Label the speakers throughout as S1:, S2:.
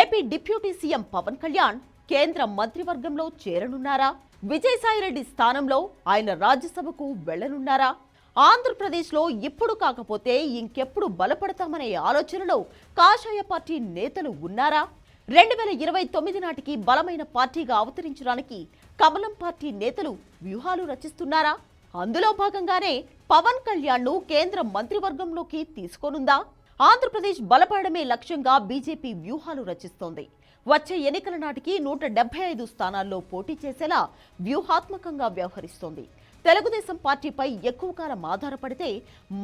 S1: AP deputy CM Pawan Kalyan కేంద్ర మంత్రివర్గంలో చేరనున్నారా? విజయసాయిరెడ్డి స్థానంలో ఆయన రాజ్యసభకు వెళ్ళనున్నారా ఆంధ్రప్రదేశ్లో ఇప్పుడు కాకపోతే ఇంకెప్పుడు బలపడతామనే ఆలోచనలో కాషాయ పార్టీ నేతలు ఉన్నారా? రెండు వేల ఇరవై తొమ్మిది నాటికి బలమైన పార్టీగా అవతరించడానికి కమలం పార్టీ నేతలు వ్యూహాలు రచిస్తున్నారా? అందులో భాగంగానే పవన్ కళ్యాణ్ను కేంద్ర మంత్రివర్గంలోకి తీసుకోనుందా? ఆంధ్రప్రదేశ్ బలపడమే లక్ష్యంగా బీజేపీ వ్యూహాలు రచిస్తోంది. వచ్చే ఎన్నికల నాటికి నూట డెబ్బై ఐదు స్థానాల్లో పోటీ చేసేలా వ్యూహాత్మకంగా వ్యవహరిస్తోంది. తెలుగుదేశం పార్టీపై ఎక్కువ కాలం ఆధారపడితే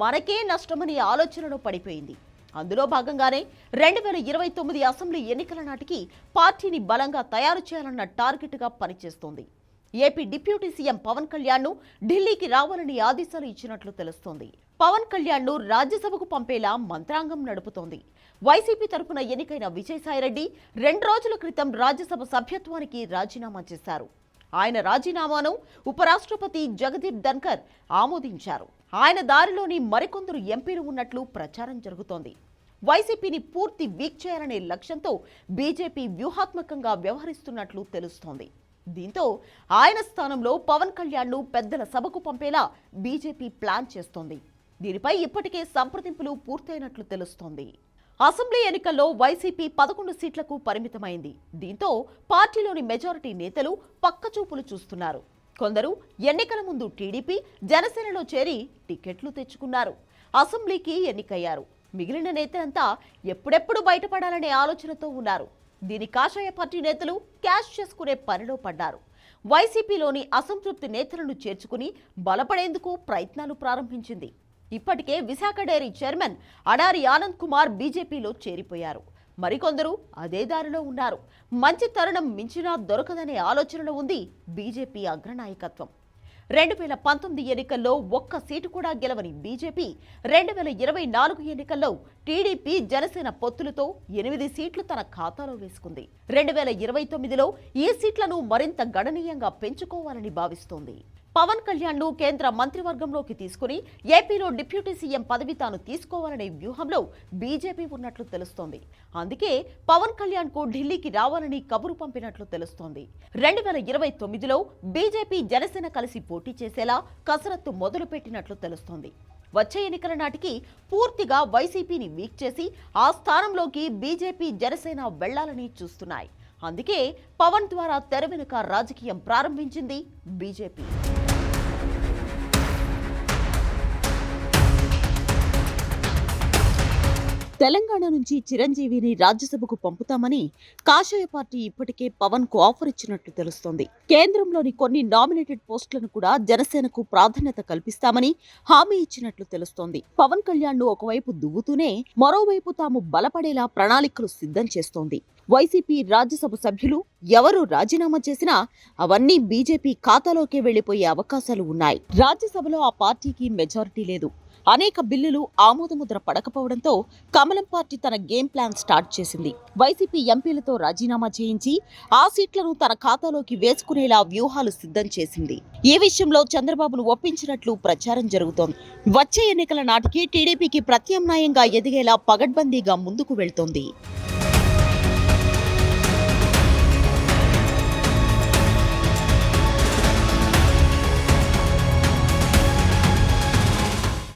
S1: మనకే నష్టమనే ఆలోచనలో పడిపోయింది. అందులో భాగంగానే రెండు వేల ఇరవై తొమ్మిది అసెంబ్లీ ఎన్నికల నాటికి పార్టీని బలంగా తయారు చేయాలన్న టార్గెట్గా పనిచేస్తోంది. ఏపీ డిప్యూటీ సీఎం పవన్ కళ్యాణ్ను ఢిల్లీకి రావాలని ఆదేశాలు ఇచ్చినట్లు తెలుస్తోంది. పవన్ కళ్యాణ్ను రాజ్యసభకు పంపేలా మంత్రాంగం నడుపుతోంది. వైసీపీ తరపున ఎన్నికైన విజయసాయిరెడ్డి రెండు రోజుల క్రితం రాజ్యసభ సభ్యత్వానికి రాజీనామా చేశారు. ఆయన రాజీనామాను ఉపరాష్ట్రపతి జగదీప్ ధన్కర్ ఆమోదించారు. ఆయన దారిలోని మరికొందరు ఎంపీలు ఉన్నట్లు ప్రచారం జరుగుతోంది. వైసీపీని పూర్తి వీక్ చేయాలనే లక్ష్యంతో బీజేపీ వ్యూహాత్మకంగా వ్యవహరిస్తున్నట్లు తెలుస్తోంది. దీంతో ఆయన స్థానంలో పవన్ కళ్యాణ్ను పెద్దల సభకు పంపేలా బీజేపీ ప్లాన్ చేస్తోంది. దీనిపై ఇప్పటికే సంప్రదింపులు పూర్తయినట్లు తెలుస్తోంది. అసెంబ్లీ ఎన్నికల్లో వైసీపీ పదకొండు సీట్లకు పరిమితమైంది. దీంతో పార్టీలోని మెజారిటీ నేతలు పక్కచూపులు చూస్తున్నారు. కొందరు ఎన్నికల ముందు టీడీపీ జనసేనలో చేరి టికెట్లు తెచ్చుకున్నారు. అసెంబ్లీకి ఎన్నికయ్యారు. మిగిలిన నేతలంతా ఎప్పుడెప్పుడు బయటపడాలనే ఆలోచనతో ఉన్నారు. దీని కాషాయ పార్టీ నేతలు క్యాష్ చేసుకునే పనిలో పడ్డారు. వైసీపీలోని అసంతృప్తి నేతలను చేర్చుకుని బలపడేందుకు ప్రయత్నాలు ప్రారంభించింది. ఇప్పటికే విశాఖ డైరీ చైర్మన్ అడారి ఆనంద్ కుమార్ బీజేపీలో చేరిపోయారు. మరికొందరు అదే దారిలో ఉన్నారు. మంచి తరుణం మించినా దొరకదనే ఆలోచనలో ఉంది బీజేపీ అగ్రనాయకత్వం. రెండు వేల పంతొమ్మిది ఎన్నికల్లో ఒక్క సీటు కూడా గెలవని బీజేపీ రెండు వేల ఇరవై నాలుగు ఎన్నికల్లో టీడీపీ జనసేన పొత్తులతో ఎనిమిది సీట్లు తన ఖాతాలో వేసుకుంది. రెండు వేల ఇరవై తొమ్మిదిలో ఈ సీట్లను మరింత గణనీయంగా పెంచుకోవాలని భావిస్తోంది. పవన్ కళ్యాణ్ను కేంద్ర మంత్రివర్గంలోకి తీసుకుని ఏపీలో డిప్యూటీ సీఎం పదవి తాను తీసుకోవాలనే వ్యూహంలో బీజేపీ ఉన్నట్లు తెలుస్తోంది. అందుకే పవన్ కళ్యాణ్కు ఢిల్లీకి రావాలని కబురు పంపినట్లు తెలుస్తోంది. రెండు వేల ఇరవై తొమ్మిదిలో బీజేపీ జనసేన కలిసి పోటీ చేసేలా కసరత్తు మొదలుపెట్టినట్లు తెలుస్తోంది. వచ్చే ఎన్నికల నాటికి పూర్తిగా వైసీపీని వీక్ చేసి ఆ స్థానంలోకి బీజేపీ జనసేన వెళ్ళాలని చూస్తున్నాయి. అందుకే పవన్ ద్వారా తెర వెనుక రాజకీయం ప్రారంభించింది బీజేపీ. తెలంగాణ నుంచి చిరంజీవిని రాజ్యసభకు పంపుతామని కాషాయ పార్టీ ఇప్పటికే పవన్కు ఆఫర్ ఇచ్చినట్లు తెలుస్తోంది. కేంద్రంలోని కొన్ని నామినేటెడ్ పోస్టులను కూడా జనసేనకు ప్రాధాన్యత కల్పిస్తామని హామీ ఇచ్చినట్లు తెలుస్తోంది. పవన్ కళ్యాణ్ను ఒకవైపు దువ్వుతూనే మరోవైపు తాము బలపడేలా ప్రణాళికలు సిద్ధం చేస్తోంది. వైసీపీ రాజ్యసభ సభ్యులు ఎవరు రాజీనామా చేసినా అవన్నీ బీజేపీ ఖాతాలోకే వెళ్ళిపోయే అవకాశాలు ఉన్నాయి. రాజ్యసభలో ఆ పార్టీకి మెజారిటీ లేదు. అనేక బిల్లులు ఆమోదముద్ర పడకపోవడంతో కమలం పార్టీ తన గేమ్ ప్లాన్ స్టార్ట్ చేసింది. వైసీపీ ఎంపీలతో రాజీనామా చేయించి ఆ సీట్లను తన ఖాతాలోకి వేసుకునేలా వ్యూహాలు సిద్ధం చేసింది. ఈ విషయంలో చంద్రబాబును ఒప్పించినట్లు ప్రచారం జరుగుతోంది. వచ్చే ఎన్నికల నాటికి టీడీపీకి ప్రత్యామ్నాయంగా ఎదిగేలా పగడ్బందీగా ముందుకు వెళ్తోంది.